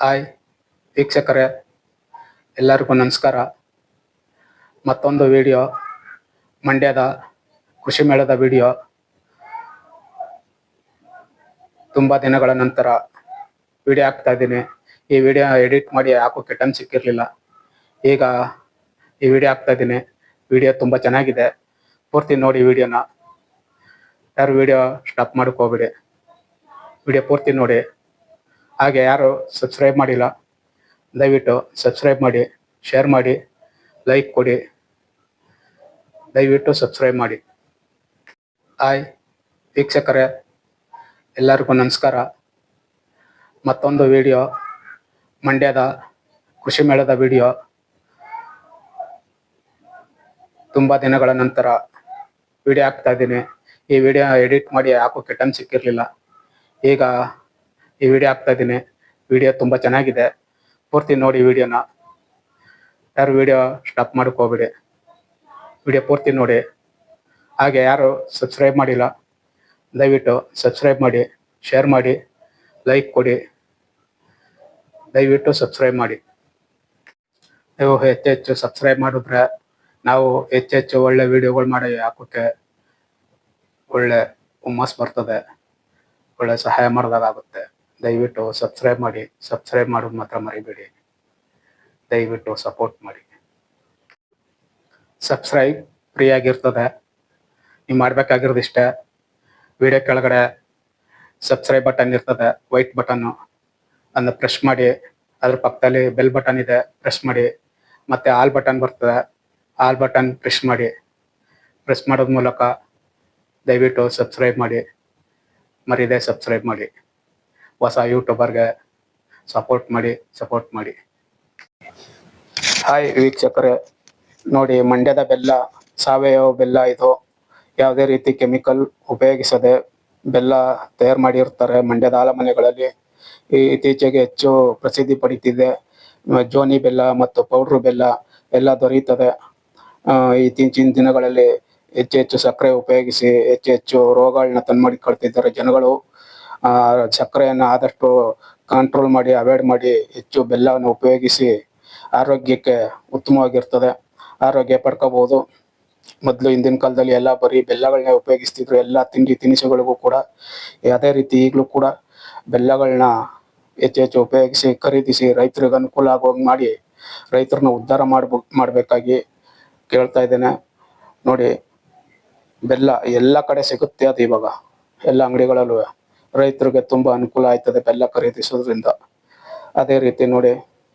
Hi, ವೀಕ್ಷಕರೇ, ಎಲ್ಲರಿಗೂ ನಮಸ್ಕಾರ. ಮತ್ತೊಂದು ವಿಡಿಯೋ, ಮಂಡ್ಯದ ಕೃಷಿ ಮೇಳದ ವಿಡಿಯೋ. ತುಂಬ ದಿನಗಳ ನಂತರ ವಿಡಿಯೋ ಹಾಕ್ತಾ ಇದ್ದೀನಿ. ಈ ವಿಡಿಯೋ ಎಡಿಟ್ ಮಾಡಿ ಹಾಕೋಕ್ಕೆ ಟೈಮ್ ಸಿಕ್ಕಿರಲಿಲ್ಲ ಈಗ ಈ ವಿಡಿಯೋ ಹಾಕ್ತಾ ಇದ್ದೀನಿ. ವಿಡಿಯೋ ತುಂಬ ಚೆನ್ನಾಗಿದೆ. ಪೂರ್ತಿ ನೋಡಿ ವಿಡಿಯೋನ. ಯಾರು ವಿಡಿಯೋ ಸ್ಟಾಪ್ ಮಾಡಕ್ಕೆ ವಿಡಿಯೋ ಪೂರ್ತಿ ನೋಡಿ. ಹಾಗೆ ಯಾರು ಸಬ್ಸ್ಕ್ರೈಬ್ ಮಾಡಿಲ್ಲ, ದಯವಿಟ್ಟು ಸಬ್ಸ್ಕ್ರೈಬ್ ಮಾಡಿ ಶೇರ್ ಮಾಡಿ ಲೈಕ್ ಕೊಡಿ. ದಯವಿಟ್ಟು ಸಬ್ಸ್ಕ್ರೈಬ್ ಮಾಡಿ. ಹಾಯ್ ವೀಕ್ಷಕರೇ, ಎಲ್ಲರಿಗೂ ನಮಸ್ಕಾರ. ಮತ್ತೊಂದು ವಿಡಿಯೋ ಮಂಡ್ಯದ ಕೃಷಿ ಮೇಳದ ವಿಡಿಯೋ ತುಂಬ ದಿನಗಳ ನಂತರ ವಿಡಿಯೋ ಹಾಕ್ತಾ ಇದ್ದೀನಿ. ಈ ವಿಡಿಯೋ ಎಡಿಟ್ ಮಾಡಿ ಹಾಕೋಕ್ಕೆ ಟೈಮ್ ಸಿಕ್ಕಿರಲಿಲ್ಲ. ಈಗ ಈ ವಿಡಿಯೋ ಹಾಕ್ತಾ ಇದ್ದೀನಿ. ವಿಡಿಯೋ ತುಂಬ ಚೆನ್ನಾಗಿದೆ. ಪೂರ್ತಿ ನೋಡಿ ವಿಡಿಯೋನ ಯಾರು ವಿಡಿಯೋ ಸ್ಟಾಪ್ ಮಾಡಕ್ಕೆ ಹೋಗ್ಬೇಡಿ. ವಿಡಿಯೋ ಪೂರ್ತಿ ನೋಡಿ. ಹಾಗೆ ಯಾರು ಸಬ್ಸ್ಕ್ರೈಬ್ ಮಾಡಿಲ್ಲ, ದಯವಿಟ್ಟು ಸಬ್ಸ್ಕ್ರೈಬ್ ಮಾಡಿ ಶೇರ್ ಮಾಡಿ ಲೈಕ್ ಕೊಡಿ. ದಯವಿಟ್ಟು ಸಬ್ಸ್ಕ್ರೈಬ್ ಮಾಡಿ. ನೀವು ಹೆಚ್ಚು ಹೆಚ್ಚು ಸಬ್ಸ್ಕ್ರೈಬ್ ಮಾಡಿದ್ರೆ ನಾವು ಹೆಚ್ಚು ಹೆಚ್ಚು ಒಳ್ಳೆ ವಿಡಿಯೋಗಳು ಮಾಡಿ ಹಾಕೋಕ್ಕೆ ಒಳ್ಳೆ ಹುಮ್ಮಸ್ ಬರ್ತದೆ. ಒಳ್ಳೆ ಸಹಾಯ ಮಾಡಿದಾಗುತ್ತೆ ದಯವಿಟ್ಟು ಸಬ್ಸ್ಕ್ರೈಬ್ ಮಾಡಿ ಸಬ್ಸ್ಕ್ರೈಬ್ ಮಾಡೋದು ಮಾತ್ರ ಮರಿಬೇಡಿ. ದಯವಿಟ್ಟು ಸಪೋರ್ಟ್ ಮಾಡಿ. ಸಬ್ಸ್ಕ್ರೈಬ್ ಫ್ರೀ ಆಗಿರ್ತದೆ ನೀವು ಮಾಡಬೇಕಾಗಿರೋದು ಇಷ್ಟೇ. ವಿಡಿಯೋ ಕೆಳಗಡೆ ಸಬ್ಸ್ಕ್ರೈಬ್ ಬಟನ್ ಇರ್ತದೆ ವೈಟ್ ಬಟನ್ನು ಅದನ್ನ ಪ್ರೆಸ್ ಮಾಡಿ, ಅದ್ರ ಪಕ್ಕದಲ್ಲಿ ಬೆಲ್ ಬಟನ್ ಇದೆ ಪ್ರೆಸ್ ಮಾಡಿ. ಮತ್ತೆ ಆಲ್ ಬಟನ್ ಬರ್ತದೆ ಆಲ್ ಬಟನ್ ಪ್ರೆಸ್ ಮಾಡಿ. ಪ್ರೆಸ್ ಮಾಡೋದ್ರ ಮೂಲಕ ದಯವಿಟ್ಟು ಸಬ್ಸ್ಕ್ರೈಬ್ ಮಾಡಿ. ಮರಿದೆ ಸಬ್ಸ್ಕ್ರೈಬ್ ಮಾಡಿ. ಹೊಸ ಯೂಟ್ಯೂಬರ್ಗೆ ಸಪೋರ್ಟ್ ಮಾಡಿ ಸಪೋರ್ಟ್ ಮಾಡಿ. ಹಾಯ್ ವೀಕ್ಷಕರೇ. ನೋಡಿ, ಮಂಡ್ಯದ ಬೆಲ್ಲ, ಸಾವಯವ ಬೆಲ್ಲ ಇದು ಯಾವುದೇ ರೀತಿ ಕೆಮಿಕಲ್ ಉಪಯೋಗಿಸದೆ ಬೆಲ್ಲ ತಯಾರು ಮಾಡಿರ್ತಾರೆ ಮಂಡ್ಯದ ಆಲಮನೆಗಳಲ್ಲಿ. ಇತ್ತೀಚೆಗೆ ಹೆಚ್ಚು ಪ್ರಸಿದ್ಧಿ ಪಡೀತಿದೆ. ಜೋನಿ ಬೆಲ್ಲ ಮತ್ತು ಪೌಡ್ರ್ ಬೆಲ್ಲ ಎಲ್ಲ ದೊರೆಯುತ್ತದೆ ಇತ್ತೀಚಿನ ದಿನಗಳಲ್ಲಿ ಹೆಚ್ಚು ಹೆಚ್ಚು ಸಕ್ಕರೆ ಉಪಯೋಗಿಸಿ, ಹೆಚ್ಚು ಹೆಚ್ಚು ರೋಗಗಳನ್ನ ತನ್ಮಾಡಿಕೊಳ್ತಿದ್ದಾರೆ ಜನಗಳು. ಆ ಸಕ್ಕರೆಯನ್ನು ಆದಷ್ಟು ಕಂಟ್ರೋಲ್ ಮಾಡಿ ಅವಾಯ್ಡ್ ಮಾಡಿ ಹೆಚ್ಚು ಬೆಲ್ಲವನ್ನು ಉಪಯೋಗಿಸಿ ಆರೋಗ್ಯಕ್ಕೆ ಉತ್ತಮವಾಗಿರ್ತದೆ. ಆರೋಗ್ಯ ಪಡ್ಕೋಬಹುದು ಮೊದಲು ಹಿಂದಿನ ಕಾಲದಲ್ಲಿ ಎಲ್ಲ ಬರೀ ಬೆಲ್ಲಗಳನ್ನ ಉಪಯೋಗಿಸ್ತಿದ್ರು. ಎಲ್ಲ ತಿಂಡಿ ತಿನಿಸುಗಳಿಗೂ ಕೂಡ ಅದೇ ರೀತಿ ಈಗಲೂ ಕೂಡ ಬೆಲ್ಲಗಳನ್ನ ಹೆಚ್ಚು ಹೆಚ್ಚು ಉಪಯೋಗಿಸಿ, ಖರೀದಿಸಿ ರೈತರಿಗೆ ಅನುಕೂಲ ಆಗುವಂಗೆ ಮಾಡಿ ರೈತರನ್ನ ಉದ್ಧಾರ ಮಾಡ್ಬೋ, ಮಾಡಬೇಕಾಗಿ ಕೇಳ್ತಾ ಇದ್ದೇನೆ. ನೋಡಿ, ಬೆಲ್ಲ ಎಲ್ಲ ಕಡೆ ಸಿಗುತ್ತೆ ಅದು ಇವಾಗ. ಎಲ್ಲ ಅಂಗಡಿಗಳಲ್ಲೂ. ರೈತರಿಗೆ ತುಂಬಾ ಅನುಕೂಲ ಆಯ್ತದೆ ಬೆಲ್ಲ ಖರೀದಿಸೋದ್ರಿಂದ. ಅದೇ ರೀತಿ ನೋಡಿ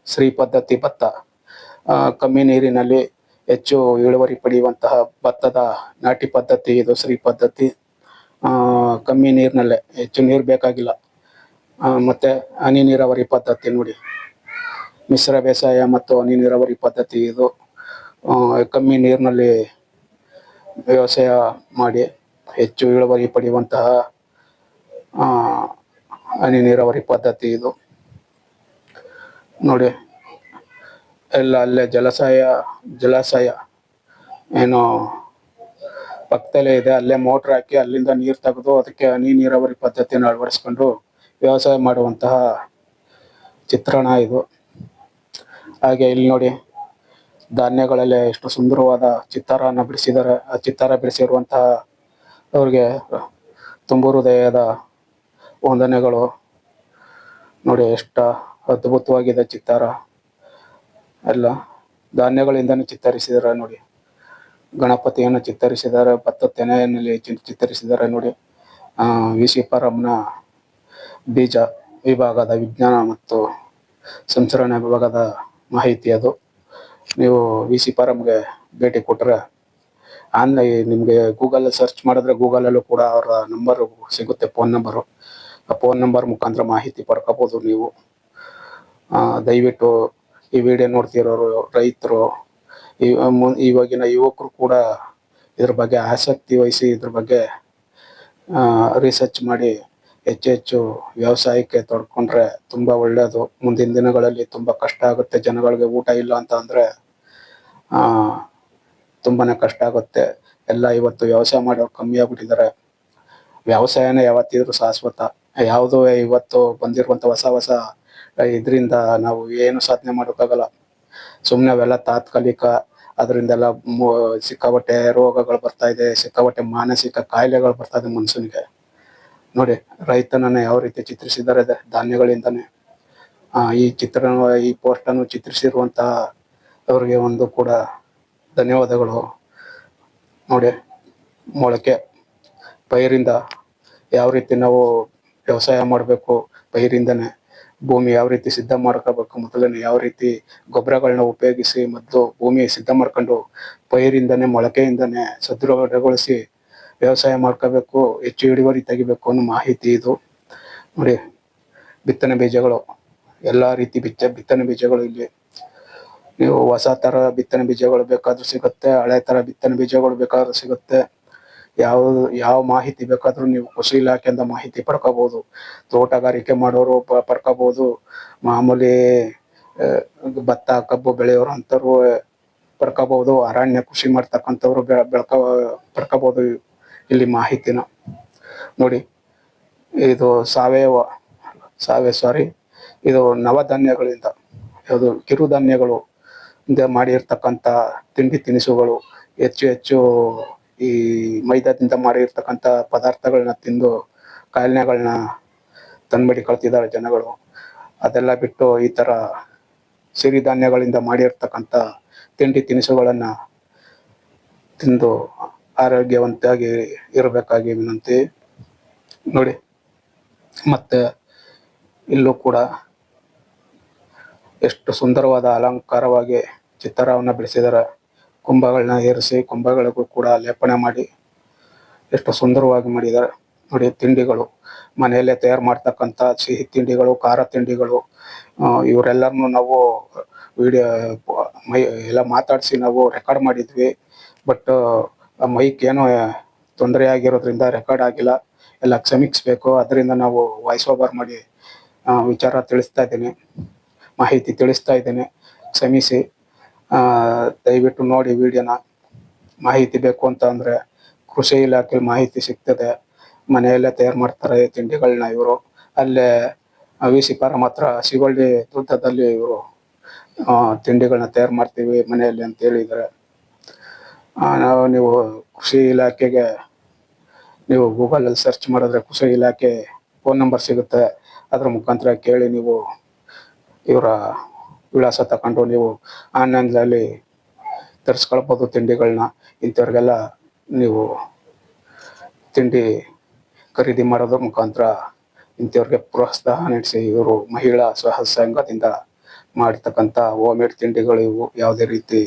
ಶ್ರೀ ಪದ್ಧತಿ ಭತ್ತ. ಕಮ್ಮಿ ನೀರಿನಲ್ಲಿ ಹೆಚ್ಚು ಇಳುವರಿ ಪಡೆಯುವಂತಹ ಭತ್ತದ ನಾಟಿ ಪದ್ಧತಿ ಇದು ಶ್ರೀ ಪದ್ಧತಿ. ಕಮ್ಮಿ ನೀರಿನಲ್ಲೇ ಹೆಚ್ಚು ನೀರು ಬೇಕಾಗಿಲ್ಲ. ಮತ್ತೆ ಹನಿ ನೀರಾವರಿ ಪದ್ಧತಿ ನೋಡಿ. ಮಿಶ್ರ ಬೇಸಾಯ ಮತ್ತು ಹನಿ ನೀರಾವರಿ ಪದ್ಧತಿ ಇದು. ಕಮ್ಮಿ ನೀರಿನಲ್ಲಿ ವ್ಯವಸಾಯ ಮಾಡಿ ಹೆಚ್ಚು ಇಳುವರಿ ಪಡೆಯುವಂತಹ ಹನಿ ನೀರಾವರಿ ಪದ್ಧತಿ ಇದು. ನೋಡಿ, ಎಲ್ಲ ಅಲ್ಲೇ ಜಲಾಶಯ ಜಲಾಶಯ ಏನು ಪಕ್ಕದಲ್ಲೇ ಇದೆ, ಅಲ್ಲೇ ಮೋಟ್ರ್ ಹಾಕಿ ಅಲ್ಲಿಂದ ನೀರು ತೆಗೆದು ಅದಕ್ಕೆ ಹನಿ ನೀರಾವರಿ ಪದ್ಧತಿಯನ್ನು ಅಳವಡಿಸ್ಕೊಂಡು ವ್ಯವಸಾಯ ಮಾಡುವಂತಹ ಚಿತ್ರಣ ಇದು. ಹಾಗೆ ಇಲ್ಲಿ ನೋಡಿ, ಧಾನ್ಯಗಳಲ್ಲೇ ಎಷ್ಟು ಸುಂದರವಾದ ಚಿತ್ತಾರನ ಬಿಡಿಸಿದ್ದಾರೆ. ಆ ಚಿತ್ತಾರ ಬಿಡಿಸಿರುವಂತಹ ಅವ್ರಿಗೆ ತುಂಬ ಹೃದಯದ ವಂದನೆಗಳು. ನೋಡಿ, ಎಷ್ಟು ಅದ್ಭುತವಾಗಿದೆ ಚಿತ್ತಾರ. ಎಲ್ಲ ಧಾನ್ಯಗಳಿಂದನೂ ಚಿತ್ತರಿಸಿದಾರೆ, ನೋಡಿ. ಗಣಪತಿಯನ್ನು ಚಿತ್ತರಿಸಿದ್ದಾರೆ ಭತ್ತ ತೆನೆಯಲ್ಲಿ ಚಿತ್ತರಿಸಿದ್ದಾರೆ ನೋಡಿ. ವಿ ಸಿ ಪರಮ್ನ ಬೀಜ ವಿಭಾಗದ ವಿಜ್ಞಾನ ಮತ್ತು ಸಂಸ್ಕರಣೆ ವಿಭಾಗದ ಮಾಹಿತಿ ಅದು. ನೀವು ವಿ ಸಿ ಪರಂಗೆ ಭೇಟಿ ಕೊಟ್ಟರೆ ಆನ್ಲೈನ್ ನಿಮಗೆ ಗೂಗಲ್ ಸರ್ಚ್ ಮಾಡಿದ್ರೆ ಗೂಗಲಲ್ಲೂ ಕೂಡ ಅವರ ನಂಬರು ಸಿಗುತ್ತೆ, ಫೋನ್ ನಂಬರು. ಫೋನ್ ನಂಬರ್ ಮುಖಾಂತರ ಮಾಹಿತಿ ಪಡ್ಕೋಬೋದು ನೀವು. ದಯವಿಟ್ಟು ಈ ವಿಡಿಯೋ ನೋಡ್ತಿರೋರು, ರೈತರು ಇವಾಗಿನ ಯುವಕರು ಕೂಡ ಇದ್ರ ಬಗ್ಗೆ ಆಸಕ್ತಿ ವಹಿಸಿ ಇದ್ರ ಬಗ್ಗೆ ರಿಸರ್ಚ್ ಮಾಡಿ ಹೆಚ್ಚು ಹೆಚ್ಚು ವ್ಯವಸಾಯಕ್ಕೆ ತೊಡ್ಕೊಂಡ್ರೆ ತುಂಬ ಒಳ್ಳೆಯದು ಮುಂದಿನ ದಿನಗಳಲ್ಲಿ ತುಂಬ ಕಷ್ಟ ಆಗುತ್ತೆ. ಜನಗಳಿಗೆ ಊಟ ಇಲ್ಲ ಅಂತ ಅಂದರೆ, ಆ, ತುಂಬಾನೇ ಕಷ್ಟ ಆಗುತ್ತೆ. ಎಲ್ಲ ಇವತ್ತು ವ್ಯವಸಾಯ ಮಾಡೋರು ಕಮ್ಮಿ ಆಗ್ಬಿಟ್ಟಿದ್ದಾರೆ. ವ್ಯವಸಾಯನೇ ಯಾವತ್ತಿದ್ರು ಶಾಶ್ವತ. ಯಾವುದೋ ಇವತ್ತು ಬಂದಿರುವಂತ ಹೊಸ ಹೊಸ ಇದರಿಂದ ನಾವು ಏನು ಸಾಧನೆ ಮಾಡೋಕ್ಕಾಗಲ್ಲ. ಸುಮ್ಮನೆ ಅವೆಲ್ಲ ತಾತ್ಕಾಲಿಕ, ಅದರಿಂದೆಲ್ಲ ಸಿಕ್ಕಾಬಟ್ಟೆ ರೋಗಗಳು ಬರ್ತಾ ಇದೆ, ಸಿಕ್ಕಾಪಟ್ಟೆ ಮಾನಸಿಕ ಕಾಯಿಲೆಗಳು ಬರ್ತಾ ಇದೆ ಮನುಷ್ಯನಿಗೆ. ನೋಡಿ, ರೈತನನ್ನ ಯಾವ ರೀತಿ ಚಿತ್ರಿಸಿದ್ದಾರೆ ಧಾನ್ಯಗಳಿಂದಾನೆ. ಈ ಚಿತ್ರ, ಈ ಪೋಸ್ಟ್ ಅನ್ನು ಚಿತ್ರಿಸಿರುವಂತಹ ಅವರಿಗೆ ಒಂದು ಕೂಡ ಧನ್ಯವಾದಗಳು. ನೋಡಿ, ಮೊಳಕೆ, ಪೈರಿಂದ ಯಾವ ರೀತಿ ನಾವು ವ್ಯವಸಾಯ ಮಾಡಬೇಕು. ಪೈರಿಂದನೇ ಭೂಮಿ ಯಾವ ರೀತಿ ಸಿದ್ಧ ಮಾಡ್ಕೋಬೇಕು, ಮೊದಲನೇ ಯಾವ ರೀತಿ ಗೊಬ್ಬರಗಳನ್ನ ಉಪಯೋಗಿಸಿ ಮೊದಲು ಭೂಮಿ ಸಿದ್ಧ ಮಾಡ್ಕೊಂಡು ಪೈರಿಂದನೇ ಮೊಳಕೆಯಿಂದನೇ ಸದೃಢಗೊಳಿಸಿ ವ್ಯವಸಾಯ ಮಾಡ್ಕೋಬೇಕು, ಹೆಚ್ಚು ಇಳುವರಿ ತೆಗಿಬೇಕು ಅನ್ನೋ ಮಾಹಿತಿ ಇದು. ನೋಡಿ, ಬಿತ್ತನೆ ಬೀಜಗಳು, ಎಲ್ಲ ರೀತಿ ಬಿತ್ತ ಬಿತ್ತನೆ ಬೀಜಗಳು ಇಲ್ಲಿ. ನೀವು ಹೊಸ ತರ ಬಿತ್ತನೆ ಬೀಜಗಳು ಬೇಕಾದ್ರೂ ಸಿಗುತ್ತೆ, ಹಳೆ ತರ ಬಿತ್ತನೆ ಬೀಜಗಳು ಬೇಕಾದ್ರೂ ಸಿಗುತ್ತೆ. ಯಾವ ಯಾವ ಮಾಹಿತಿ ಬೇಕಾದ್ರೂ ನೀವು ಕೃಷಿ ಇಲಾಖೆಯಿಂದ ಮಾಹಿತಿ ಪಡ್ಕೋಬಹುದು ತೋಟಗಾರಿಕೆ ಮಾಡೋರು ಪಡ್ಕೋಬಹುದು ಮಾಮೂಲಿ ಭತ್ತ, ಕಬ್ಬು ಬೆಳೆಯೋರು ಅಂತವ್ರು ಪಡ್ಕೋಬಹುದು ಅರಣ್ಯ ಕೃಷಿ ಮಾಡ್ತಕ್ಕಂಥವ್ರು ಬೆಳ್ಕ ಪಡ್ಕೋಬಹುದು ಇಲ್ಲಿ ಮಾಹಿತಿನ. ನೋಡಿ, ಇದು ಸಾವಯವ ಸಾವಯವ ಸಾರಿ ಇದು ನವಧಾನ್ಯಗಳಿಂದ, ಯಾವುದು ಕಿರುಧಾನ್ಯಗಳು ಮಾಡಿರ್ತಕ್ಕಂಥ ತಿಂಡಿ ತಿನಿಸುಗಳು ಹೆಚ್ಚು ಹೆಚ್ಚು ಈ ಮೈದಾದಿಂದ ಮಾಡಿರ್ತಕ್ಕಂಥ ಪದಾರ್ಥಗಳನ್ನ ತಿಂದು ಕಾಯಿಲೆಗಳನ್ನ ತಂದ್ಬಿಡಿ ಕಳ್ತಿದ್ದಾರೆ ಜನಗಳು. ಅದೆಲ್ಲ ಬಿಟ್ಟು ಈ ತರ ಸಿರಿಧಾನ್ಯಗಳಿಂದ ಮಾಡಿರ್ತಕ್ಕಂಥ ತಿಂಡಿ ತಿನಿಸುಗಳನ್ನು ತಿಂದು ಆರೋಗ್ಯವಂತಾಗಿ ಇರಬೇಕಾಗಿ ವಿನಂತಿ. ನೋಡಿ, ಮತ್ತೆ ಇಲ್ಲೂ ಕೂಡ ಎಷ್ಟು ಸುಂದರವಾದ ಅಲಂಕಾರವಾಗಿ ಚಿತ್ತಾರವನ್ನ ಬೆಳೆಸಿದ್ದಾರೆ. ಕುಂಭಗಳನ್ನ ಏರಿಸಿ ಕುಂಭಗಳಿಗೂ ಕೂಡ ಲೇಪನೆ ಮಾಡಿ ಎಷ್ಟು ಸುಂದರವಾಗಿ ಮಾಡಿದ್ದಾರೆ. ನೋಡಿ ತಿಂಡಿಗಳು, ಮನೆಯಲ್ಲೇ ತಯಾರು ಮಾಡ್ತಕ್ಕಂಥ ಸಿಹಿ ತಿಂಡಿಗಳು, ಖಾರ ತಿಂಡಿಗಳು ಇವರೆಲ್ಲರನ್ನು ನಾವು ವಿಡಿಯೋ ಮೈ ಎಲ್ಲ ಮಾತಾಡಿಸಿ ನಾವು ರೆಕಾರ್ಡ್ ಮಾಡಿದ್ವಿ. ಬಟ್ ಮೈಕ್ ಏನೋ ತೊಂದರೆ ಆಗಿರೋದ್ರಿಂದ ರೆಕಾರ್ಡ್ ಆಗಿಲ್ಲ. ಎಲ್ಲ ಕ್ಷಮಿಸ್ಬೇಕು. ಅದರಿಂದ ನಾವು ವಾಯ್ಸ್ ಓವರ್ ಮಾಡಿ ವಿಚಾರ ತಿಳಿಸ್ತಾ ಇದ್ದೀನಿ. ಮಾಹಿತಿ ತಿಳಿಸ್ತಾ ಇದ್ದೇನೆ. ಕ್ಷಮಿಸಿ. ದಯವಿಟ್ಟು ನೋಡಿ ವಿಡಿಯೋನ. ಮಾಹಿತಿ ಬೇಕು ಅಂತ ಅಂದ್ರೆ ಕೃಷಿ ಇಲಾಖೆ ಮಾಹಿತಿ ಸಿಗ್ತದೆ. ಮನೆಯಲ್ಲೇ ತಯಾರು ಮಾಡ್ತಾರೆ ತಿಂಡಿಗಳನ್ನ ಇವರು. ಅಲ್ಲೇ ವಿ ಸಿ ಪಾರಮ್ ಹತ್ರ ಶಿವಳ್ಳಿ ದುರ್ಗದಲ್ಲಿ ಇವರು ತಿಂಡಿಗಳನ್ನ ತಯಾರು ಮಾಡ್ತೀವಿ ಮನೆಯಲ್ಲಿ ಅಂತ ಹೇಳಿದರೆ. ನಾವು ನೀವು ಕೃಷಿ ಇಲಾಖೆಗೆ ನೀವು ಗೂಗಲಲ್ಲಿ ಸರ್ಚ್ ಮಾಡಿದ್ರೆ ಕೃಷಿ ಇಲಾಖೆ ಫೋನ್ ನಂಬರ್ ಸಿಗುತ್ತೆ. ಅದರ ಮುಖಾಂತರ ಕೇಳಿ ನೀವು ಇವರ ವಿಳಾಸ ತಗೊಂಡು ನೀವು ಆನ್ಲೈನ್ನಲ್ಲಿ ತರಿಸ್ಕೊಳ್ಬೋದು ತಿಂಡಿಗಳನ್ನ ಇಂಥವ್ರಿಗೆಲ್ಲ ನೀವು ತಿಂಡಿ ಖರೀದಿ ಮಾಡೋದ್ರ ಮುಖಾಂತರ ಇಂಥವ್ರಿಗೆ ಪ್ರೋತ್ಸಾಹ ನಡೆಸಿ. ಇವರು ಮಹಿಳಾ ಸ್ವಹ ಸಂಘದಿಂದ ಮಾಡ್ತಕ್ಕಂಥ ಹೋಮೇಡ್ ತಿಂಡಿಗಳು ಇವು. ಯಾವುದೇ ರೀತಿ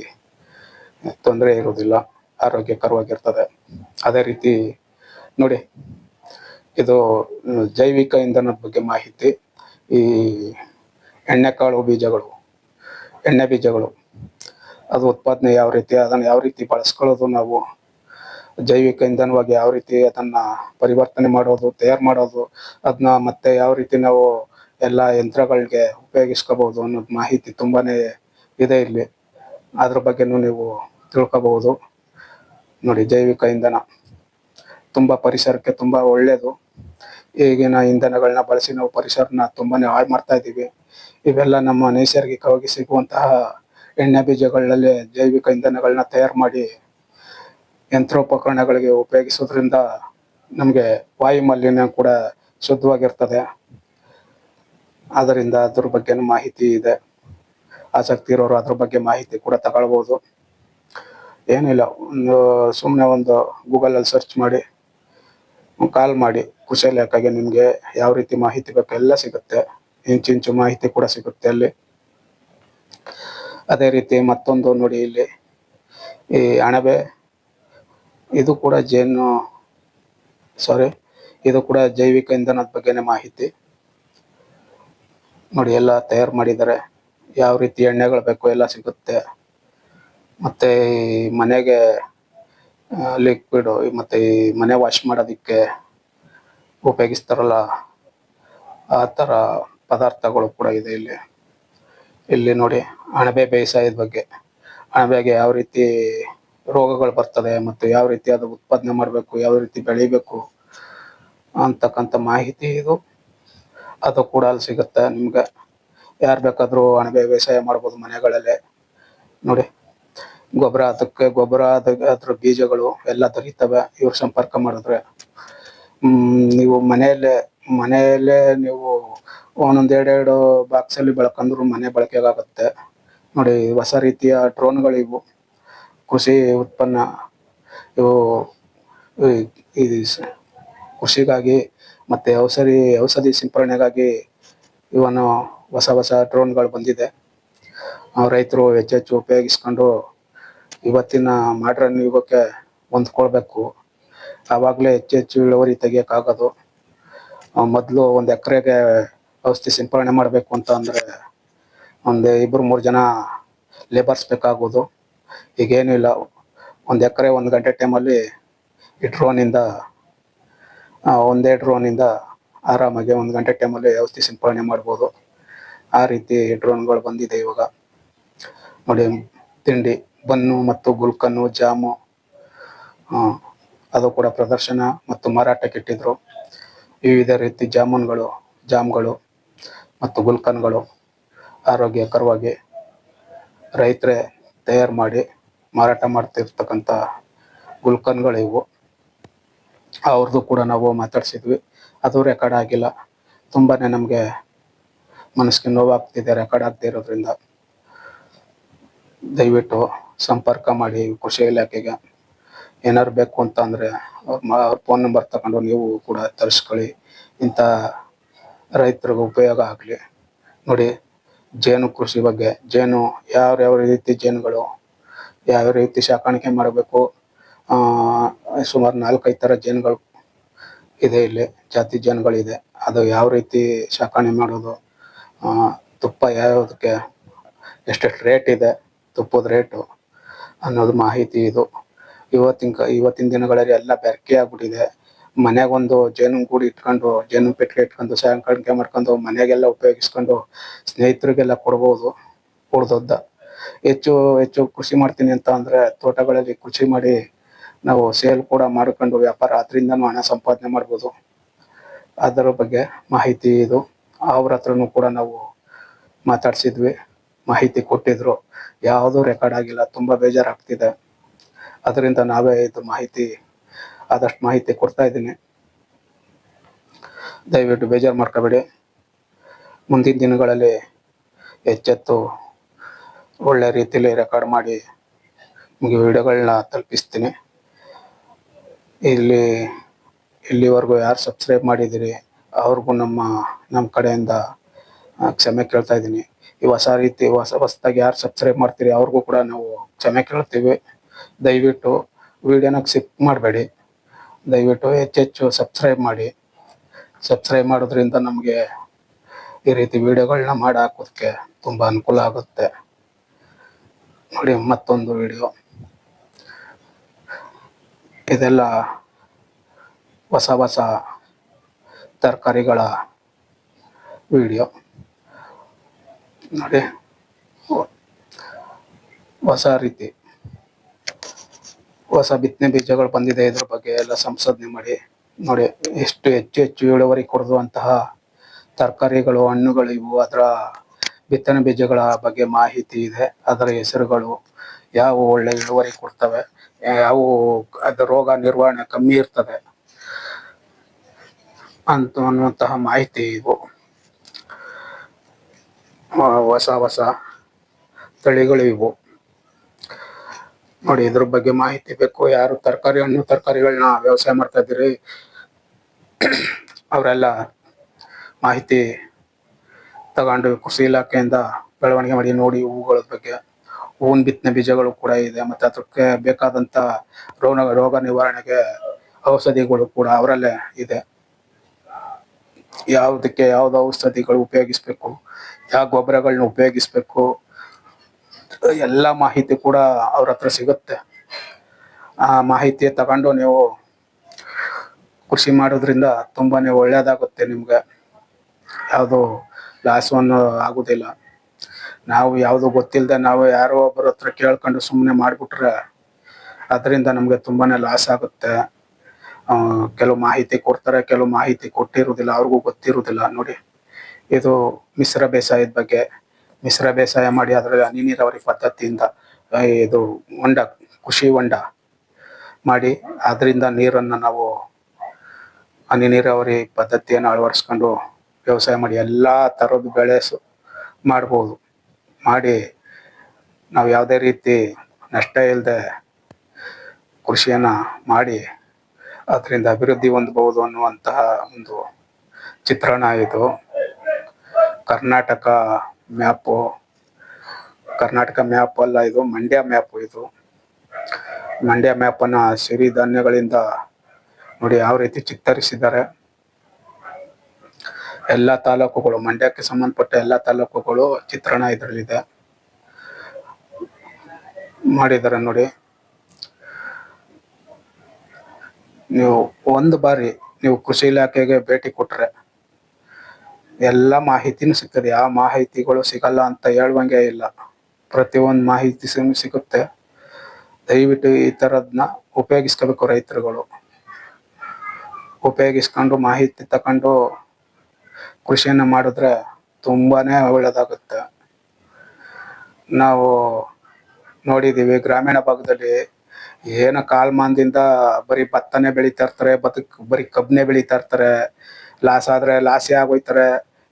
ತೊಂದರೆ ಇರೋದಿಲ್ಲ ಆರೋಗ್ಯಕರವಾಗಿರ್ತದೆ. ಅದೇ ರೀತಿ ನೋಡಿ, ಇದು ಜೈವಿಕ ಇಂಧನದ ಬಗ್ಗೆ ಮಾಹಿತಿ. ಈ ಎಣ್ಣೆಕಾಳು ಬೀಜಗಳು ಎಣ್ಣೆ ಬೀಜಗಳು. ಅದು ಉತ್ಪಾದನೆ ಯಾವ ರೀತಿ, ಅದನ್ನು ಯಾವ ರೀತಿ ಬಳಸ್ಕೊಳ್ಳೋದು ನಾವು, ಜೈವಿಕ ಇಂಧನವಾಗಿ ಯಾವ ರೀತಿ ಅದನ್ನ ಪರಿವರ್ತನೆ ಮಾಡೋದು, ತಯಾರು ಮಾಡೋದು ಅದನ್ನ ಮತ್ತೆ ಯಾವ ರೀತಿ ನಾವು ಎಲ್ಲ ಯಂತ್ರಗಳಿಗೆ ಉಪಯೋಗಿಸ್ಕೋಬಹುದು ಅನ್ನೋದು ಮಾಹಿತಿ ತುಂಬಾನೇ ಇದೆ ಇಲ್ಲಿ. ಅದ್ರ ಬಗ್ಗೆನೂ ನೀವು ತಿಳ್ಕೋಬಹುದು. ನೋಡಿ, ಜೈವಿಕ ಇಂಧನ ತುಂಬಾ ಪರಿಸರಕ್ಕೆ ತುಂಬಾ ಒಳ್ಳೇದು. ಈಗಿನ ಇಂಧನಗಳನ್ನ ಬಳಸಿ ನಾವು ಪರಿಸರನ ತುಂಬಾನೇ ಹಾಳು ಮಾಡ್ತಾ ಇದ್ದೀವಿ ಇವೆಲ್ಲ ನಮ್ಮ ನೈಸರ್ಗಿಕವಾಗಿ ಸಿಗುವಂತಹ ಎಣ್ಣೆ ಬೀಜಗಳಲ್ಲಿ ಜೈವಿಕ ಇಂಧನಗಳನ್ನ ತಯಾರು ಮಾಡಿ ಯಂತ್ರೋಪಕರಣಗಳಿಗೆ ಉಪಯೋಗಿಸೋದ್ರಿಂದ ನಮಗೆ ವಾಯು ಮಾಲಿನ್ಯ ಕೂಡ ಶುದ್ಧವಾಗಿರ್ತದೆ. ಆದ್ದರಿಂದ ಅದ್ರ ಬಗ್ಗೆ ಮಾಹಿತಿ ಇದೆ. ಆಸಕ್ತಿ ಇರೋರು ಅದ್ರ ಬಗ್ಗೆ ಮಾಹಿತಿ ಕೂಡ ತಗೊಳ್ಬೋದು. ಏನಿಲ್ಲ, ಒಂದು ಸುಮ್ಮನೆ ಒಂದು ಗೂಗಲಲ್ಲಿ ಸರ್ಚ್ ಮಾಡಿ, ಕಾಲ್ ಮಾಡಿ ಕೃಷಿ ಇಲಾಖೆಗೆ ನಿಮಗೆ ಯಾವ ರೀತಿ ಮಾಹಿತಿ ಬೇಕು ಎಲ್ಲ ಸಿಗುತ್ತೆ. ಇಂಚಿಂಚು ಮಾಹಿತಿ ಕೂಡ ಸಿಗುತ್ತೆ ಅಲ್ಲಿ. ಅದೇ ರೀತಿ ಮತ್ತೊಂದು ನೋಡಿ ಇಲ್ಲಿ, ಈ ಅಣಬೆ, ಇದು ಕೂಡ ಜೇನು ಸಾರಿ ಇದು ಕೂಡ ಜೈವಿಕ ಇಂಧನದ ಬಗ್ಗೆನೇ ಮಾಹಿತಿ. ನೋಡಿ, ಎಲ್ಲ ತಯಾರು ಮಾಡಿದ್ದಾರೆ. ಯಾವ ರೀತಿ ಎಣ್ಣೆಗಳು ಬೇಕು ಎಲ್ಲ ಸಿಗುತ್ತೆ. ಮತ್ತೆ ಈ ಮನೆಗೆ ಲಿಕ್ವಿಡ್ ಮತ್ತೆ ಈ ಮನೆ ವಾಶ್ ಮಾಡೋದಿಕ್ಕೆ ಉಪಯೋಗಿಸ್ತಾರಲ್ಲ, ಆ ಥರ ಪದಾರ್ಥಗಳು ಕೂಡ ಇದೆ ಇಲ್ಲಿ. ಇಲ್ಲಿ ನೋಡಿ ಅಣಬೆ ಬೇಸಾಯದ ಬಗ್ಗೆ. ಅಣಬೆಗೆ ಯಾವ ರೀತಿ ರೋಗಗಳು ಬರ್ತದೆ ಮತ್ತು ಯಾವ ರೀತಿ ಅದು ಉತ್ಪಾದನೆ ಮಾಡಬೇಕು, ಯಾವ ರೀತಿ ಬೆಳಿಬೇಕು ಅಂತಕ್ಕಂಥ ಮಾಹಿತಿ ಇದು. ಅದು ಕೂಡ ಅಲ್ಲಿ ಸಿಗುತ್ತೆ ನಿಮ್ಗೆ. ಯಾರು ಬೇಕಾದರೂ ಅಣಬೆ ಬೇಸಾಯ ಮಾಡ್ಬೋದು ಮನೆಗಳಲ್ಲೇ. ನೋಡಿ ಗೊಬ್ಬರ ಅದಕ್ಕೆ ಗೊಬ್ಬರ ಅದ ಅದ್ರ ಬೀಜಗಳು ಎಲ್ಲ ದೊರೀತವೆ. ಇವ್ರ ಸಂಪರ್ಕ ಮಾಡಿದ್ರೆ. ನೀವು ಮನೆಯಲ್ಲೇ ಮನೆಯಲ್ಲೇ ನೀವು ಒಂದೊಂದು ಎರಡೆರಡು ಬಾಕ್ಸ್ ಅಲ್ಲಿ ಬೆಳ್ಕೊಂಡ್ರು ಮನೆ ಬಳಕೆಗಾಗುತ್ತೆ. ನೋಡಿ, ಹೊಸ ರೀತಿಯ ಡ್ರೋನ್ಗಳಿವು ಕೃಷಿ ಉತ್ಪನ್ನ. ಇವು, ಈ- ಕೃಷಿಗಾಗಿ ಮತ್ತೆ ಔಷಧಿ ಔಷಧಿ ಸಿಂಪರಣೆಗಾಗಿ ಇವನು ಹೊಸ ಹೊಸ ಡ್ರೋನ್ಗಳು ಬಂದಿದೆ. ರೈತರು ಹೆಚ್ಚೆಚ್ಚು ಉಪಯೋಗಿಸ್ಕೊಂಡು ಇವತ್ತಿನ ಮಾಡ್ರನ್ ಯುಗಕ್ಕೆ ಹೊಂದ್ಕೊಳ್ಬೇಕು. ಆವಾಗಲೇ ಹೆಚ್ಚೆಚ್ಚು ಇಳುವರಿ ತೆಗಿಯೋಕ್ಕಾಗೋದು. ಮೊದಲು ಒಂದು ಎಕರೆಗೆ ಔಷಧಿ ಸಿಂಪಡಣೆ ಮಾಡಬೇಕು ಅಂತ ಅಂದರೆ ಒಂದು ಇಬ್ಬರು ಮೂರು ಜನ ಲೇಬರ್ಸ್ ಬೇಕಾಗೋದು. ಇಲ್ಲ. ಒಂದು ಎಕರೆ ಒಂದು ಗಂಟೆ ಟೈಮಲ್ಲಿ ಈ ಡ್ರೋನಿಂದ ಒಂದೇ ಡ್ರೋನಿಂದ ಆರಾಮಾಗಿ ಒಂದು ಗಂಟೆ ಟೈಮಲ್ಲಿ ಔಷಧಿ ಸಿಂಪಡಣೆ ಮಾಡ್ಬೋದು. ಆ ರೀತಿ ಡ್ರೋನ್ಗಳು ಬಂದಿದೆ ಇವಾಗ. ನೋಡಿ, ತಿಂಡಿ, ಬನ್ನು ಮತ್ತು ಗುಲ್ಕನ್ನು, ಜಾಮು ಅದು ಕೂಡ ಪ್ರದರ್ಶನ ಮತ್ತು ಮಾರಾಟಕ್ಕೆ ಇಟ್ಟಿದ್ರು. ವಿವಿಧ ರೀತಿ ಜಾಮೂನ್ಗಳು, ಜಾಮ್ಗಳು ಮತ್ತು ಗುಲ್ಕನ್ಗಳು ಆರೋಗ್ಯಕರವಾಗಿ ರೈತರೇ ತಯಾರು ಮಾಡಿ ಮಾರಾಟ ಮಾಡ್ತಿರ್ತಕ್ಕಂಥ ಗುಲ್ಕನ್ಗಳು ಇವು. ಅವ್ರದ್ದು ಕೂಡ ನಾವು ಮಾತಾಡ್ಸಿದ್ವಿ. ಅದು ರೆಕಾರ್ಡ್ ಆಗಿಲ್ಲ. ತುಂಬಾ ನಮಗೆ ಮನಸ್ಸಿಗೆ ನೋವಾಗ್ತಿದೆ ರೆಕಾರ್ಡ್ ಆಗದೆ ಇರೋದ್ರಿಂದ. ದಯವಿಟ್ಟು ಸಂಪರ್ಕ ಮಾಡಿ ಕೃಷಿ ಇಲಾಖೆಗೆ. ಏನಾದ್ರು ಬೇಕು ಅಂತ ಅಂದ್ರೆ ಅವ್ರ ಫೋನ್ ನಂಬರ್ ತಗೊಂಡು ನೀವು ಕೂಡ ತರಿಸ್ಕೊಳ್ಳಿ. ಇಂಥ ರೈತರಿಗೆ ಉಪಯೋಗ ಆಗಲಿ. ನೋಡಿ, ಜೇನು ಕೃಷಿ ಬಗ್ಗೆ, ಜೇನು ಯಾವ ಯಾವ ರೀತಿ ಜೇನುಗಳು ಯಾವ ರೀತಿ ಸಾಕಾಣಿಕೆ ಮಾಡಬೇಕು ಸುಮಾರು ನಾಲ್ಕೈದು ಥರ ಜೇನುಗಳು ಇದೆ ಇಲ್ಲಿ, ಜಾತಿ ಜೇನುಗಳಿದೆ ಅದು ಯಾವ ರೀತಿ ಸಾಕಣೆ ಮಾಡೋದು ತುಪ್ಪ ಯಾವ್ಯಾವುದಕ್ಕೆ ಎಷ್ಟೆಷ್ಟು ರೇಟ್ ಇದೆ, ತುಪ್ಪದ ರೇಟು ಅನ್ನೋದು ಮಾಹಿತಿ ಇದು. ಇವತ್ತಿನ ಇವತ್ತಿನ ದಿನಗಳಲ್ಲಿ ಎಲ್ಲ ಬೆರಕೆ ಆಗ್ಬಿಟ್ಟಿದೆ. ಒಂದು ಜೇನು ಗೂಡು ಇಟ್ಕೊಂಡು, ಜೇನು ಪೆಟ್ಟಿಗೆ ಇಟ್ಕೊಂಡು ಸಾಕಾಣಿಕೆ ಮಾಡ್ಕೊಂಡು ಮನೆಗೆಲ್ಲ ಉಪಯೋಗಿಸ್ಕೊಂಡು ಸ್ನೇಹಿತರಿಗೆಲ್ಲ ಕೊಡ್ಬೋದು. ಕೊಡ್ದೊದ್ದ ಹೆಚ್ಚು ಹೆಚ್ಚು ಕೃಷಿ ಮಾಡ್ತೀನಿ ಅಂತ ಅಂದ್ರೆ ತೋಟಗಳಲ್ಲಿ ಕೃಷಿ ಮಾಡಿ ನಾವು ಸೇಲ್ ಕೂಡ ಮಾಡ್ಕೊಂಡು ವ್ಯಾಪಾರ ಅದರಿಂದನೂ ಹಣ ಸಂಪಾದನೆ ಮಾಡ್ಬೋದು. ಅದರ ಬಗ್ಗೆ ಮಾಹಿತಿ ಇದು. ಅವ್ರ ಹತ್ರನು ಕೂಡ ನಾವು ಮಾತಾಡ್ಸಿದ್ವಿ. ಮಾಹಿತಿ ಕೊಟ್ಟಿದ್ರು. ಯಾವುದೂ ರೆಕಾರ್ಡ್ ಆಗಿಲ್ಲ. ತುಂಬಾ ಬೇಜಾರಾಗ್ತಿದೆ. ಅದರಿಂದ ನಾವೇ ಇದು ಮಾಹಿತಿ, ಆದಷ್ಟು ಮಾಹಿತಿ ಕೊಡ್ತಾ ಇದ್ದೀನಿ. ದಯವಿಟ್ಟು ಬೇಜಾರು ಮಾಡ್ಕೋಬೇಡಿ. ಮುಂದಿನ ದಿನಗಳಲ್ಲಿ ಎಚ್ಚೆತ್ತು, ಒಳ್ಳೆ ರೀತಿಯಲ್ಲಿ ರೆಕಾರ್ಡ್ ಮಾಡಿ ನಿಮಗೆ ವಿಡಿಯೋಗಳನ್ನ ತಲುಪಿಸ್ತೀನಿ. ಇಲ್ಲಿ, ಇಲ್ಲಿವರೆಗೂ ಯಾರು ಸಬ್ಸ್ಕ್ರೈಬ್ ಮಾಡಿದ್ದೀರಿ, ಅವ್ರಿಗೂ ನಮ್ಮ ನಮ್ಮ ಕಡೆಯಿಂದ ಕ್ಷಮೆ ಕೇಳ್ತಾ ಇದ್ದೀನಿ. ಈ ಹೊಸ ರೀತಿ, ಹೊಸ ಹೊಸದಾಗಿ ಯಾರು ಸಬ್ಸ್ಕ್ರೈಬ್ ಮಾಡ್ತೀರಿ, ಅವ್ರಿಗೂ ಕೂಡ ನಾವು ಕ್ಷಮೆ ಕೇಳ್ತೀವಿ. ದಯವಿಟ್ಟು ವಿಡಿಯೋನ ಸಿಪ್ ಮಾಡಬೇಡಿ. ದಯವಿಟ್ಟು ಹೆಚ್ಚೆಚ್ಚು ಸಬ್ಸ್ಕ್ರೈಬ್ ಮಾಡಿ. ಸಬ್ಸ್ಕ್ರೈಬ್ ಮಾಡೋದ್ರಿಂದ ನಮಗೆ ಈ ರೀತಿ ವಿಡಿಯೋಗಳನ್ನ ಮಾಡಿ ಹಾಕೋದಕ್ಕೆ ತುಂಬ ಅನುಕೂಲ ಆಗುತ್ತೆ. ನೋಡಿ ಮತ್ತೊಂದು ವಿಡಿಯೋ. ಇದೆಲ್ಲ ಹೊಸ ಹೊಸ ತರಕಾರಿಗಳ ವಿಡಿಯೋ. ನೋಡಿ, ಹೊಸ ರೀತಿ. ಹೊಸ ಬಿತ್ತನೆ ಬೀಜಗಳು ಬಂದಿದೆ ಇದ್ರ ಬಗ್ಗೆ ಎಲ್ಲ ಸಂಶೋಧನೆ ಮಾಡಿ. ನೋಡಿ, ಎಷ್ಟು ಹೆಚ್ಚು ಹೆಚ್ಚು ಇಳುವರಿ ಕೊಡುವಂತಹ ತರಕಾರಿಗಳು, ಹಣ್ಣುಗಳು ಇವು, ಅದರ ಬಿತ್ತನೆ ಬೀಜಗಳ ಬಗ್ಗೆ ಮಾಹಿತಿ ಇದೆ. ಅದರ ಹೆಸರುಗಳು, ಯಾವ ಒಳ್ಳೆ ಇಳುವರಿ ಕೊಡ್ತವೆ, ಯಾವ ಅದು ರೋಗ ನಿರ್ವಹಣೆ ಕಮ್ಮಿ ಇರ್ತದೆ ಅಂತ ಅನ್ನುವಂತಹ ಮಾಹಿತಿ ಇವು. ಹೊಸ ಹೊಸ ತಳಿಗಳು ಇವು. ನೋಡಿ, ಇದ್ರ ಬಗ್ಗೆ ಮಾಹಿತಿ ಬೇಕು. ಯಾರು ತರಕಾರಿ ಹಣ್ಣು ತರಕಾರಿಗಳನ್ನ ವ್ಯವಸಾಯ ಮಾಡ್ತಾ ಇದ್ದೀರಿ? ಅವರೆಲ್ಲ ಮಾಹಿತಿ ತಗೊಂಡು ಕೃಷಿ ಇಲಾಖೆಯಿಂದ ಬೆಳವಣಿಗೆ ಮಾಡಿ, ನೋಡಿ ಹೂಗಳ ಬಗ್ಗೆ. ಹೂವಿನ ಬಿತ್ತನೆ ಬೀಜಗಳು ಕೂಡ ಇದೆ, ಮತ್ತೆ ಅದಕ್ಕೆ ಬೇಕಾದಂತ ರೋಗ ರೋಗ ನಿವಾರಣೆಗೆ ಔಷಧಿಗಳು ಕೂಡ ಅವರಲ್ಲೇ ಇದೆ. ಯಾವುದಕ್ಕೆ, ಯಾವ್ದು ಔಷಧಿಗಳು ಉಪಯೋಗಿಸ್ಬೇಕು? ಯಾವ ಗೊಬ್ಬರಗಳನ್ನ ಉಪಯೋಗಿಸ್ಬೇಕು? ಎಲ್ಲ ಮಾಹಿತಿ ಕೂಡ ಅವ್ರ ಹತ್ರ ಸಿಗುತ್ತೆ. ಆ ಮಾಹಿತಿ ತಗೊಂಡು ನೀವು ಕೃಷಿ ಮಾಡೋದ್ರಿಂದ ತುಂಬಾನೇ ಒಳ್ಳೇದಾಗುತ್ತೆ ನಿಮ್ಗೆ. ಯಾವುದು ಲಾಸ್ ಅನ್ನೋ ಆಗುದಿಲ್ಲ. ನಾವು ಯಾವುದು ಗೊತ್ತಿಲ್ಲದೆ ನಾವು ಯಾರೋ ಒಬ್ಬರ ಹತ್ರ ಕೇಳ್ಕೊಂಡು ಸುಮ್ಮನೆ ಮಾಡಿಬಿಟ್ರೆ ಅದರಿಂದ ನಮಗೆ ತುಂಬಾನೇ ಲಾಸ್ ಆಗುತ್ತೆ. ಕೆಲವು ಮಾಹಿತಿ ಕೊಡ್ತಾರೆ, ಕೆಲವು ಮಾಹಿತಿ ಕೊಟ್ಟಿರುವುದಿಲ್ಲ ಅವ್ರಿಗೂ ಗೊತ್ತಿರುವುದಿಲ್ಲ ನೋಡಿ, ಇದು ಮಿಶ್ರ ಬೇಸಾಯದ ಬಗ್ಗೆ. ಮಿಶ್ರ ಬೇಸಾಯ ಮಾಡಿ ಅದರಲ್ಲಿ ಹನಿ ನೀರಾವರಿ ಪದ್ಧತಿಯಿಂದ ಇದು ಹೊಂಡ, ಕೃಷಿ ಹೊಂಡ ಮಾಡಿ ಅದರಿಂದ ನೀರನ್ನು ನಾವು ಹನಿ ನೀರಾವರಿ ಪದ್ಧತಿಯನ್ನು ಅಳವಡಿಸ್ಕೊಂಡು ವ್ಯವಸಾಯ ಮಾಡಿ ಎಲ್ಲ ಥರದ ಬೆಳೆ ಮಾಡ್ಬೋದು. ಮಾಡಿ ನಾವು ಯಾವುದೇ ರೀತಿ ನಷ್ಟ ಇಲ್ಲದೆ ಕೃಷಿಯನ್ನು ಮಾಡಿ ಅದರಿಂದ ಅಭಿವೃದ್ಧಿ ಹೊಂದಬಹುದು ಅನ್ನುವಂತಹ ಒಂದು ಚಿತ್ರಣ ಇದು. ಕರ್ನಾಟಕ ಮ್ಯಾಪು, ಕರ್ನಾಟಕ ಮ್ಯಾಪ್ ಅಲ್ಲ ಇದು, ಮಂಡ್ಯ ಮ್ಯಾಪ್ ಇದು. ಮಂಡ್ಯ ಮ್ಯಾಪನ್ನು ಸಿರಿಧಾನ್ಯಗಳಿಂದ ನೋಡಿ ಯಾವ ರೀತಿ ಚಿತ್ತರಿಸಿದ್ದಾರೆ. ಎಲ್ಲ ತಾಲೂಕುಗಳು, ಮಂಡ್ಯಕ್ಕೆ ಸಂಬಂಧಪಟ್ಟ ಎಲ್ಲ ತಾಲೂಕುಗಳು ಚಿತ್ರಣ ಇದರಲ್ಲಿದೆ. ಮಾಡಿದ್ದಾರೆ ನೋಡಿ. ನೀವು ಒಂದು ಬಾರಿ ನೀವು ಕೃಷಿ ಇಲಾಖೆಗೆ ಭೇಟಿ ಕೊಟ್ರೆ ಎಲ್ಲ ಮಾಹಿತಿನೂ ಸಿಗ್ತದೆ. ಯಾವ ಮಾಹಿತಿಗಳು ಸಿಗಲ್ಲ ಅಂತ ಹೇಳುವಂಗೆ ಇಲ್ಲ. ಪ್ರತಿಯೊಂದು ಮಾಹಿತಿ ಸಿಗ್- ಸಿಗುತ್ತೆ. ದಯವಿಟ್ಟು ಈ ಥರದನ್ನ ಉಪಯೋಗಿಸ್ಕೋಬೇಕು ರೈತರುಗಳು. ಉಪಯೋಗಿಸ್ಕೊಂಡು ಮಾಹಿತಿ ತಗೊಂಡು ಕೃಷಿಯನ್ನು ಮಾಡಿದ್ರೆ ತುಂಬಾನೇ ಒಳ್ಳೆಯದಾಗುತ್ತೆ ನಾವು ನೋಡಿದ್ದೀವಿ ಗ್ರಾಮೀಣ ಭಾಗದಲ್ಲಿ ಏನು ಕಾಲ್ಮಾನದಿಂದ ಬರೀ ಭತ್ತನೇ ಬೆಳೀತಾ ಇರ್ತಾರೆ, ಬದುಕ್ ಬರೀ ಕಬ್ಬನ್ನೇ ಬೆಳೀತಾ ಇರ್ತಾರೆ. ಲಾಸ್ ಆದ್ರೆ ಲಾಸಿ ಆಗೋಯ್ತಾರೆ,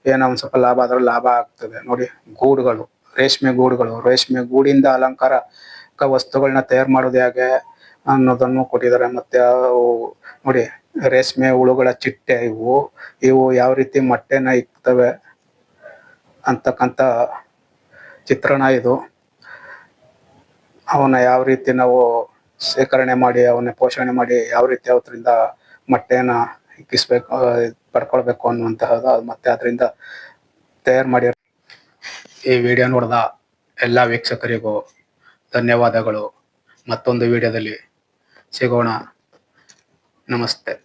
ಏನೋ ಒಂದ್ ಸ್ವಲ್ಪ ಲಾಭ ಆದ್ರೆ ಲಾಭ ಆಗ್ತದೆ. ನೋಡಿ, ಗೂಡುಗಳು, ರೇಷ್ಮೆ ಗೂಡುಗಳು. ರೇಷ್ಮೆ ಗೂಡಿಂದ ಅಲಂಕಾರ ವಸ್ತುಗಳನ್ನ ತಯಾರು ಮಾಡೋದು ಹೇಗೆ ಅನ್ನೋದನ್ನು ಕೊಟ್ಟಿದ್ದಾರೆ. ಮತ್ತೆ ನೋಡಿ, ರೇಷ್ಮೆ ಹುಳುಗಳ ಚಿಟ್ಟೆ ಇವು. ಇವು ಯಾವ ರೀತಿ ಮೊಟ್ಟೆನ ಇಕ್ತವೆ ಅಂತಕ್ಕಂಥ ಚಿತ್ರಣ ಇದು. ಅವನ್ನ ಯಾವ ರೀತಿ ನಾವು ಶೇಖರಣೆ ಮಾಡಿ, ಅವನ್ನ ಪೋಷಣೆ ಮಾಡಿ, ಯಾವ ರೀತಿ ಅವರಿಂದ ಮೊಟ್ಟೆನ ಇಕ್ಕಿಸ್ಬೇಕು ಪಡ್ಕೊಳ್ಬೇಕು ಅನ್ನುವಂತಹದ್ದು ಮತ್ತೆ ಅದರಿಂದ ತಯಾರು ಮಾಡಿ ಈ ವಿಡಿಯೋ ನೋಡಿದ ಎಲ್ಲ ವೀಕ್ಷಕರಿಗೂ ಧನ್ಯವಾದಗಳು. ಮತ್ತೊಂದು ವಿಡಿಯೋದಲ್ಲಿ ಸಿಗೋಣ. ನಮಸ್ತೆ.